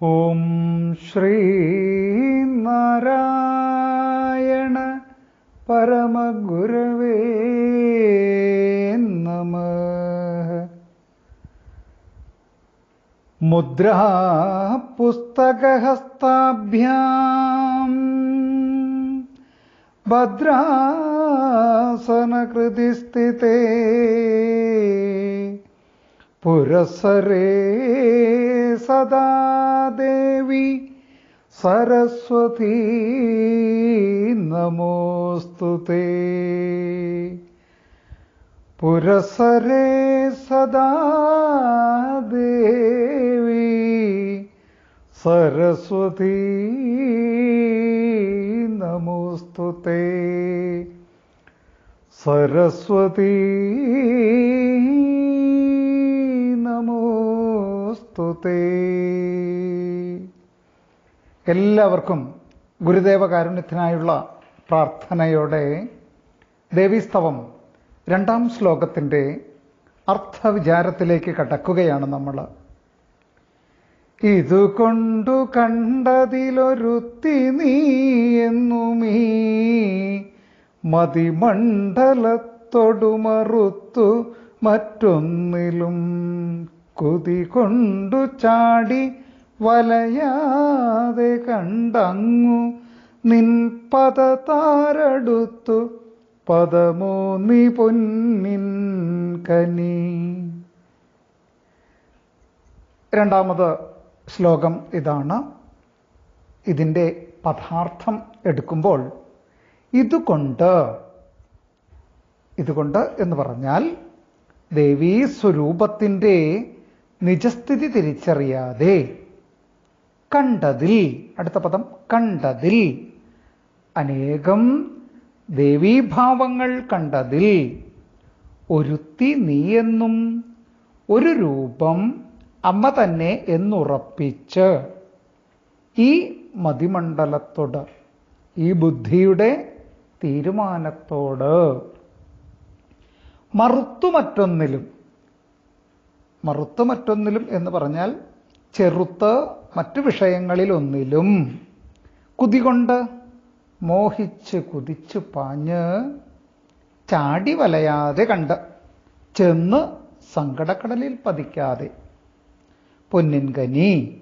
ഓം ശ്രീ നാരായണ പരമഗുരവേ നമ. മുദ്രാ പുസ്തകഹസ്താഭ്യാം ഭദ്രാസനകൃതിസ്ഥിതേ പുരസരേ സദാ ദേവി സരസ്വതീ നമോസ്തു തേ. പുരസരേ സദാ ദേവി സരസ്വതീ നമോസ്തു തേ. സരസ്വതീ എല്ലാവർക്കും ഗുരുദേവ കാരുണ്യത്തിനായുള്ള പ്രാർത്ഥനയോടെ ദേവീസ്തവം രണ്ടാം ശ്ലോകത്തിന്റെ അർത്ഥവിചാരത്തിലേക്ക് കടക്കുകയാണ് നമ്മൾ. ഇതുകൊണ്ടു കണ്ടതിലൊരുത്തി നീ എന്നുമീ മതിമണ്ഡലത്തൊടുമറുത്തു മറ്റൊന്നിലും കുതി കൊണ്ടു ചാടി വലയാതെ കണ്ടങ്ങു നിൻ പദ താരടുത്തു പദമോ നീ പൊന്നിൻ കനി. രണ്ടാമത് ശ്ലോകം ഇതാണ്. ഇതിന്റെ പദാർത്ഥം എടുക്കുമ്പോൾ ഇതുകൊണ്ട് ഇതുകൊണ്ട് എന്ന് പറഞ്ഞാൽ ദേവീ സ്വരൂപത്തിന്റെ നിജസ്ഥിതി തിരിച്ചറിയാതെ കണ്ടതിൽ. അടുത്ത പദം കണ്ടതിൽ. അനേകം ദേവീഭാവങ്ങൾ കണ്ടതിൽ. ഒരുത്തി നീയെന്നും ഒരു രൂപം അമ്മ തന്നെ എന്നുറപ്പിച്ച് ഈ മതിമണ്ഡലത്തോട് ഈ ബുദ്ധിയുടെ തീരുമാനത്തോട് മറുത്തു മറ്റൊന്നിലും മറുത്തു മറ്റൊന്നിലും എന്ന് പറഞ്ഞാൽ ചെറുത്ത് മറ്റു വിഷയങ്ങളിലൊന്നിലും കുതികൊണ്ട് മോഹിച്ച് കുതിച്ച് പാഞ്ഞ് ചാടി വലയാതെ കണ്ട് ചെന്ന് സങ്കടക്കടലിൽ പതിക്കാതെ. പൊന്നിൻകനി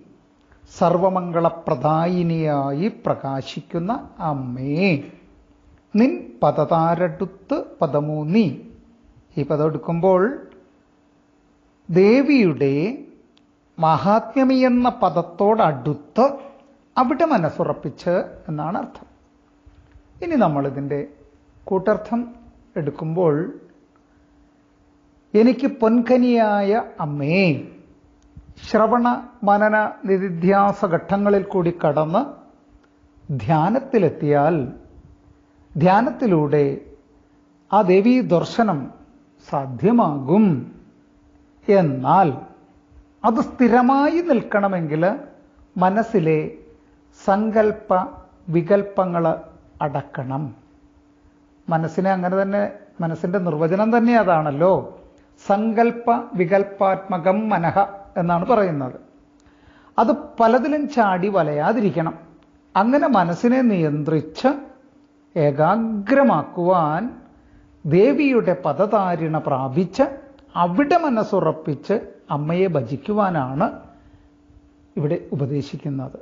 സർവമംഗളപ്രദായിനിയായി പ്രകാശിക്കുന്ന അമ്മേ നിൻ പദതാരടുത്ത് പദമൂന്നി. ഈ പദം എടുക്കുമ്പോൾ ദേവിയുടെ മഹാത്മ്യമി എന്ന പദത്തോടടുത്ത് അവിടെ മനസ്സുറപ്പിച്ച് എന്നാണ് അർത്ഥം. ഇനി നമ്മളിതിന്റെ കൂട്ടർത്ഥം എടുക്കുമ്പോൾ എനിക്ക് പൊൻകനിയായ അമ്മേ ശ്രവണ മനന നിധിധ്യാസ ഘട്ടങ്ങളിൽ കൂടി കടന്ന് ധ്യാനത്തിലെത്തിയാൽ ധ്യാനത്തിലൂടെ ആ ദേവീ ദർശനം സാധ്യമാകും എന്നാൽ അത് സ്ഥിരമായി നിൽക്കണമെങ്കിൽ മനസ്സിലെ സങ്കല്പ വികൽപ്പങ്ങൾ അടക്കണം. മനസ്സിനെ അങ്ങനെ തന്നെ മനസ്സിന്റെ നിർവചനം തന്നെ അതാണല്ലോ. സങ്കല്പ വികൽപ്പാത്മകം മനഃ എന്നാണ് പറയുന്നത്. അത് പലതിലും ചാടി വലയാതിരിക്കണം. അങ്ങനെ മനസ്സിനെ നിയന്ത്രിച്ച് ഏകാഗ്രമാക്കുവാൻ ദേവിയുടെ പദതാരിണ പ്രാപിച്ച് അവിടെ മനസ്സുറപ്പിച്ച് അമ്മയെ ഭജിക്കുവാനാണ് ഇവിടെ ഉപദേശിക്കുന്നത്.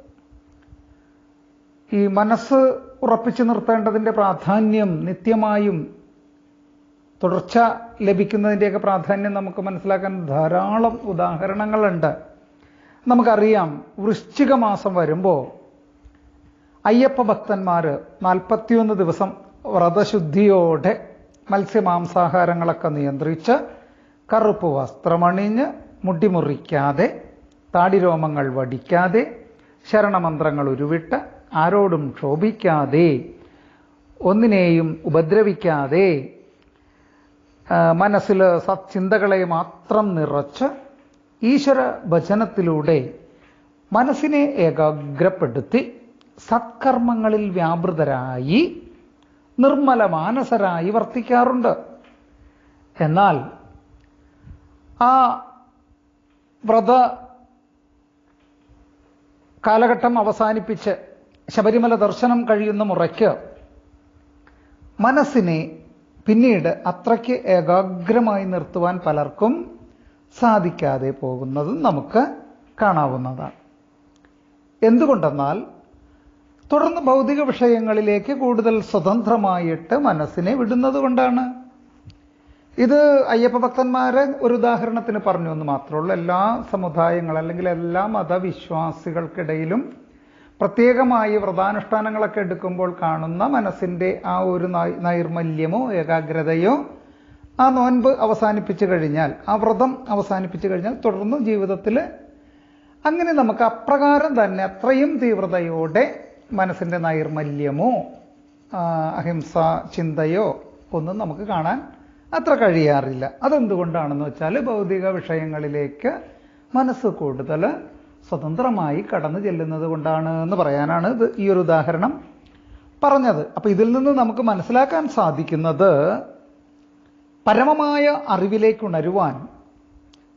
ഈ മനസ്സ് ഉറപ്പിച്ചു നിർത്തേണ്ടതിന്റെ പ്രാധാന്യം നിത്യമായും തുടർച്ച ലഭിക്കുന്നതിന്റെയൊക്കെ പ്രാധാന്യം നമുക്ക് മനസ്സിലാക്കാൻ ധാരാളം ഉദാഹരണങ്ങളുണ്ട്. നമുക്കറിയാം വൃശ്ചിക മാസം വരുമ്പോൾ അയ്യപ്പ ഭക്തന്മാർ നാൽപ്പത്തിയൊന്ന് ദിവസം വ്രതശുദ്ധിയോടെ മത്സ്യമാംസാഹാരങ്ങളൊക്കെ നിയന്ത്രിച്ച് കറുപ്പ് വസ്ത്രമണിഞ്ഞ് മുടിമുറിക്കാതെ താടിരോമങ്ങൾ വടിക്കാതെ ശരണമന്ത്രങ്ങൾ ഉരുവിട്ട് ആരോടും ക്ഷോഭിക്കാതെ ഒന്നിനെയും ഉപദ്രവിക്കാതെ മനസ്സിൽ സത്ചിന്തകളെ മാത്രം നിറച്ച് ഈശ്വര ഭജനത്തിലൂടെ മനസ്സിനെ ഏകാഗ്രപ്പെടുത്തി സത്കർമ്മങ്ങളിൽ വ്യാപൃതരായി നിർമ്മല മാനസരായി വർത്തിക്കാറുണ്ട്. എന്നാൽ ആ വ്രത കാലഘട്ടം അവസാനിപ്പിച്ച് ശബരിമല ദർശനം കഴിയുന്ന മുറയ്ക്ക് മനസ്സിനെ പിന്നീട് അത്രയ്ക്ക് ഏകാഗ്രമായി നിർത്തുവാൻ പലർക്കും സാധിക്കാതെ പോകുന്നതും നമുക്ക് കാണാവുന്നതാണ്. എന്തുകൊണ്ടെന്നാൽ തുടർന്ന് ഭൗതിക വിഷയങ്ങളിലേക്ക് കൂടുതൽ സ്വതന്ത്രമായിട്ട് മനസ്സിനെ വിടുന്നത് കൊണ്ടാണ്. ഇത് അയ്യപ്പ ഭക്തന്മാരെ ഒരു ഉദാഹരണത്തിന് പറഞ്ഞു എന്ന് മാത്രമേ ഉള്ളൂ എല്ലാ സമുദായങ്ങൾ അല്ലെങ്കിൽ എല്ലാ മതവിശ്വാസികൾക്കിടയിലും പ്രത്യേകമായി വ്രതാനുഷ്ഠാനങ്ങളൊക്കെ എടുക്കുമ്പോൾ കാണുന്ന മനസ്സിന്റെ ആ ഒരു നൈർമല്യമോ ഏകാഗ്രതയോ ആ നോൻപ് അവസാനിപ്പിച്ചു കഴിഞ്ഞാൽ ആ വ്രതം അവസാനിപ്പിച്ചു കഴിഞ്ഞാൽ തുടർന്ന് ജീവിതത്തിൽ അങ്ങനെ നമുക്ക് അപ്രകാരം തന്നെ അത്രയും തീവ്രതയോടെ മനസ്സിന്റെ നൈർമല്യമോ അഹിംസ ചിന്തയോ ഒന്നും നമുക്ക് കാണാൻ അത്ര കഴിയാറില്ല. അതെന്തുകൊണ്ടാണെന്ന് വെച്ചാൽ ഭൗതിക വിഷയങ്ങളിലേക്ക് മനസ്സ് കൂടുതൽ സ്വതന്ത്രമായി കടന്നു ചെല്ലുന്നത് കൊണ്ടാണ് എന്ന് പറയാനാണ് ഇത് ഈ ഒരു ഉദാഹരണം പറഞ്ഞത്. അപ്പോൾ ഇതിൽ നിന്ന് നമുക്ക് മനസ്സിലാക്കാൻ സാധിക്കുന്നത് പരമമായ അറിവിലേക്ക് ഉണരുവാൻ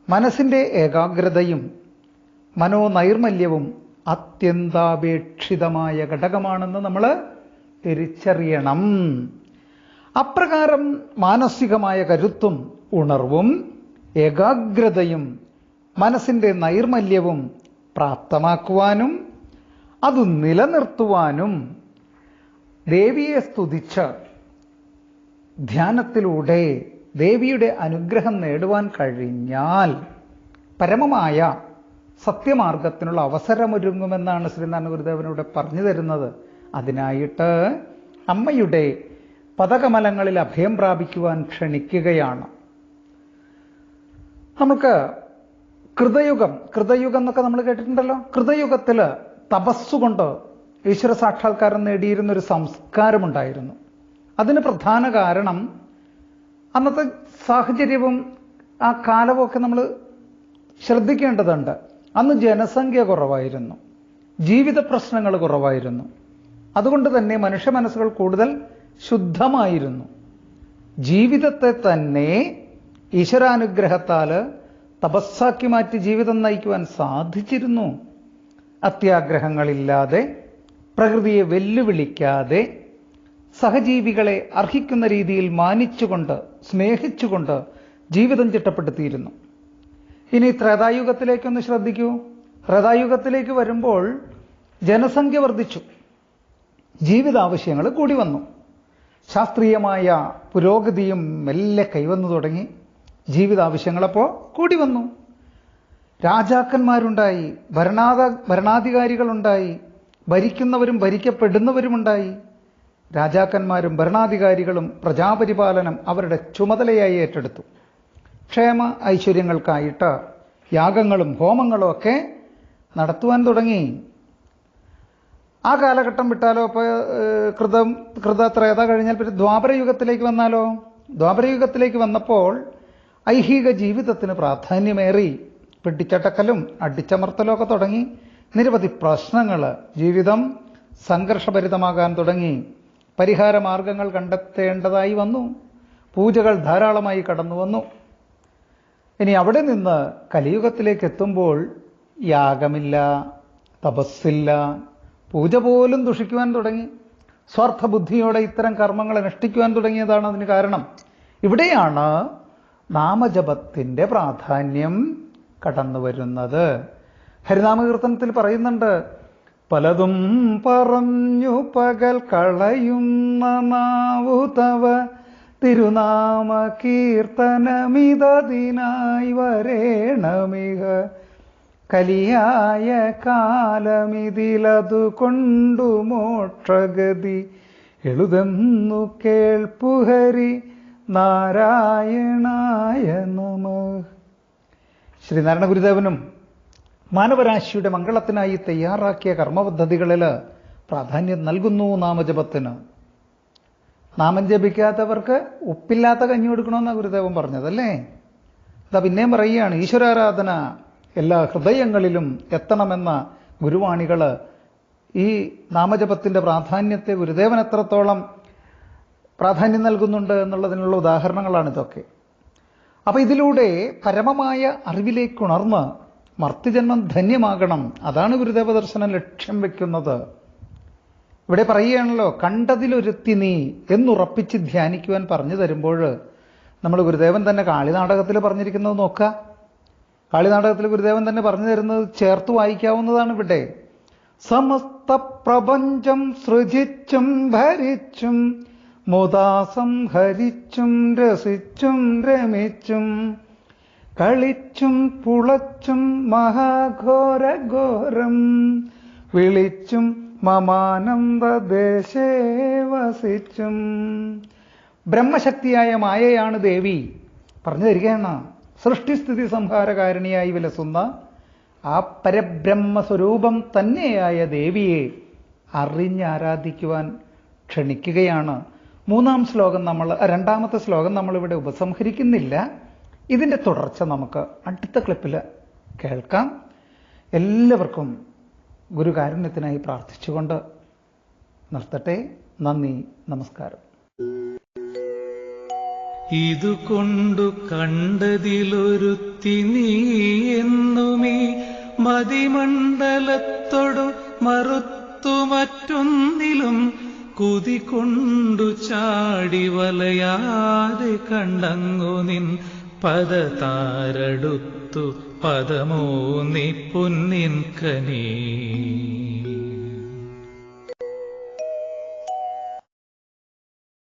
മനസ്സിന്റെ ഏകാഗ്രതയും മനോനൈർമല്യവും അത്യന്താപേക്ഷിതമായ ഘടകമാണെന്ന് നമ്മൾ തിരിച്ചറിയണം. അപ്രകാരം മാനസികമായ കരുത്തും ഉണർവും ഏകാഗ്രതയും മനസ്സിന്റെ നൈർമല്യവും പ്രാപ്തമാക്കുവാനും അത് നിലനിർത്തുവാനും ദേവിയെ സ്തുതിച്ച് ധ്യാനത്തിലൂടെ ദേവിയുടെ അനുഗ്രഹം നേടുവാൻ കഴിഞ്ഞാൽ പരമമായ സത്യമാർഗത്തിനുള്ള അവസരമൊരുങ്ങുമെന്നാണ് ശ്രീനാരായണ ഗുരുദേവനോട് പറഞ്ഞു തരുന്നത്. അതിനായിട്ട് അമ്മയുടെ പദകമലങ്ങളിൽ അഭയം പ്രാപിക്കുവാൻ ക്ഷണിക്കുകയാണ്. നമുക്ക് കൃതയുഗം കൃതയുഗം എന്നൊക്കെ നമ്മൾ കേട്ടിട്ടുണ്ടല്ലോ? കൃതയുഗത്തിൽ തപസ്സുകൊണ്ട് ഈശ്വര സാക്ഷാത്കാരം നേടിയിരുന്ന ഒരു സംസ്കാരമുണ്ടായിരുന്നു. അതിന് പ്രധാന കാരണം അന്നത്തെ സാഹചര്യവും ആ കാലവും ഒക്കെ നമ്മൾ ശ്രദ്ധിക്കേണ്ടതുണ്ട്. അന്ന് ജനസംഖ്യ കുറവായിരുന്നു. ജീവിത പ്രശ്നങ്ങൾ കുറവായിരുന്നു. അതുകൊണ്ട് തന്നെ മനുഷ്യ മനസ്സുകൾ കൂടുതൽ ശുദ്ധമായിരുന്നു. ജീവിതത്തെ തന്നെ ഈശ്വരാനുഗ്രഹത്താൽ തപസ്സാക്കി മാറ്റി ജീവിതം നയിക്കുവാൻ സാധിച്ചിരുന്നു. അത്യാഗ്രഹങ്ങളില്ലാതെ പ്രകൃതിയെ വെല്ലുവിളിക്കാതെ സഹജീവികളെ അർഹിക്കുന്ന രീതിയിൽ മാനിച്ചുകൊണ്ട് സ്നേഹിച്ചുകൊണ്ട് ജീവിതം ചിട്ടപ്പെടുത്തിയിരുന്നു. ഇനി ത്രേതായുഗത്തിലേക്കൊന്ന് ശ്രദ്ധിക്കൂ. ത്രേതായുഗത്തിലേക്ക് വരുമ്പോൾ ജനസംഖ്യ വർദ്ധിച്ചു. ജീവിതാവശ്യങ്ങൾ കൂടി വന്നു. ശാസ്ത്രീയമായ പുരോഗതിയും മെല്ലെ കൈവന്നു തുടങ്ങി ജീവിതാവശ്യങ്ങളപ്പോൾ കൂടി വന്നു. രാജാക്കന്മാരുണ്ടായി ഭരണാധ ഭരണാധികാരികളുണ്ടായി ഭരിക്കുന്നവരും ഭരിക്കപ്പെടുന്നവരുമുണ്ടായി. രാജാക്കന്മാരും ഭരണാധികാരികളും പ്രജാപരിപാലനം അവരുടെ ചുമതലയായി ഏറ്റെടുത്തു. ക്ഷേമ ഐശ്വര്യങ്ങൾക്കായിട്ട് യാഗങ്ങളും ഹോമങ്ങളും ഒക്കെ നടത്തുവാൻ തുടങ്ങി. ആ കാലഘട്ടം വിട്ടാലോ? ഇപ്പോൾ കൃതം കൃത ത്രേത കഴിഞ്ഞാൽ പിന്നെ ദ്വാപരയുഗത്തിലേക്ക് വന്നാലോ? ദ്വാപരയുഗത്തിലേക്ക് വന്നപ്പോൾ ഐഹിക ജീവിതത്തിന് പ്രാധാന്യമേറി പിടിച്ചടക്കലും അടിച്ചമർത്തലുമൊക്കെ തുടങ്ങി. നിരവധി പ്രശ്നങ്ങൾ ജീവിതം സംഘർഷഭരിതമാകാൻ തുടങ്ങി. പരിഹാര മാർഗങ്ങൾ കണ്ടെത്തേണ്ടതായി വന്നു. പൂജകൾ ധാരാളമായി കടന്നു വന്നു. ഇനി അവിടെ നിന്ന് കലിയുഗത്തിലേക്ക് എത്തുമ്പോൾ യാഗമില്ല തപസ്സില്ല പൂജ പോലും ദുഷിക്കുവാൻ തുടങ്ങി. സ്വാർത്ഥ ബുദ്ധിയോടെ ഇത്തരം കർമ്മങ്ങൾ അനുഷ്ഠിക്കുവാൻ തുടങ്ങിയതാണ് അതിന് കാരണം. ഇവിടെയാണ് നാമജപത്തിന്റെ പ്രാധാന്യം കടന്നു വരുന്നത്. ഹരിനാമകീർത്തനത്തിൽ പറയുന്നുണ്ട് പലതും പറഞ്ഞു പകൽ കളയുന്ന നാവു തവ തിരുനാമ കീർത്തനമിതതിനായി വരേണമിക കലിയായ കാലമിതിലതു കൊണ്ടു മോക്ഷഗതി. എഴുതെന്നു കേൾപ്പുഹരി നാരായണായ നമ. ശ്രീനാരായണ ഗുരുദേവനും മാനവരാശിയുടെ മംഗളത്തിനായി തയ്യാറാക്കിയ കർമ്മപദ്ധതികളിൽ പ്രാധാന്യം നൽകുന്നു നാമജപത്തിന്. നാമം ജപിക്കാത്തവർക്ക് ഉപ്പില്ലാത്ത കഞ്ഞി കൊടുക്കണമെന്നാണ് ഗുരുദേവൻ പറഞ്ഞതല്ലേ? അതാ പിന്നെയും പറയുകയാണ് ഈശ്വരാരാധന എല്ലാ ഹൃദയങ്ങളിലും എത്തണമെന്ന ഗുരുവാണികൾ ഈ നാമജപത്തിന്റെ പ്രാധാന്യത്തെ ഗുരുദേവൻ എത്രത്തോളം പ്രാധാന്യം നൽകുന്നുണ്ട് എന്നുള്ളതിനുള്ള ഉദാഹരണങ്ങളാണ് ഇതൊക്കെ. അപ്പോൾ ഇതിലൂടെ പരമമായ അറിവിലേക്ക് ഉണർന്ന് മർത്യജന്മം ധന്യമാകണം അതാണ് ഗുരുദേവ ദർശനം ലക്ഷ്യം വെക്കുന്നത്. ഇവിടെ പറയുകയാണല്ലോ കണ്ടതിലൊരുത്തി നീ എന്നുറപ്പിച്ച് ധ്യാനിക്കുവാൻ പറഞ്ഞു തരുമ്പോൾ നമ്മൾ ഗുരുദേവൻ തന്നെ കാളിനാടകത്തിൽ പറഞ്ഞിരിക്കുന്നത് നോക്കുക. കാളിനാടകത്തിൽ ഗുരുദേവൻ തന്നെ പറഞ്ഞു തരുന്നത് ചേർത്ത് വായിക്കാവുന്നതാണ് ഇവിടെ. സമസ്ത പ്രപഞ്ചം സൃജിച്ചും ഭരിച്ചും മുദാസം ഹരിച്ചും രസിച്ചും രമിച്ചും കളിച്ചും പുളച്ചും മഹാഘോരഘോരം വിളിച്ചും മമാനന്ദദേശേ വസിച്ചും. ബ്രഹ്മശക്തിയായ മായയാണ് ദേവി. പറഞ്ഞു തരികയാണ്. സൃഷ്ടിസ്ഥിതി സംഹാരകാരിണിയായി വിലസുന്ന ആ പരബ്രഹ്മ സ്വരൂപം തന്നെയായ ദേവിയെ അറിഞ്ഞാരാധിക്കുവാൻ ക്ഷണിക്കുകയാണ്. മൂന്നാം ശ്ലോകം നമ്മൾ രണ്ടാമത്തെ ശ്ലോകം നമ്മളിവിടെ ഉപസംഹരിക്കുന്നില്ല. ഇതിന്റെ തുടർച്ച നമുക്ക് അടുത്ത ക്ലിപ്പിൽ കേൾക്കാം. എല്ലാവർക്കും ഗുരുകാരുണ്യത്തിനായി പ്രാർത്ഥിച്ചുകൊണ്ട് നിർത്തട്ടെ. നന്ദി നമസ്കാരം. ഇതുകൊണ്ടു കണ്ടതിലൊരുത്തി നീ എന്നുമീ. മതിമണ്ഡലത്തോടു മറുത്തു മറ്റൊന്നിലും കുതി കൊണ്ടു ചാടി വലയാതെ കണ്ടങ്ങു നിൻ പദതാരടുത്തു പദമോ നീ പൊന്നിൻ കനീ.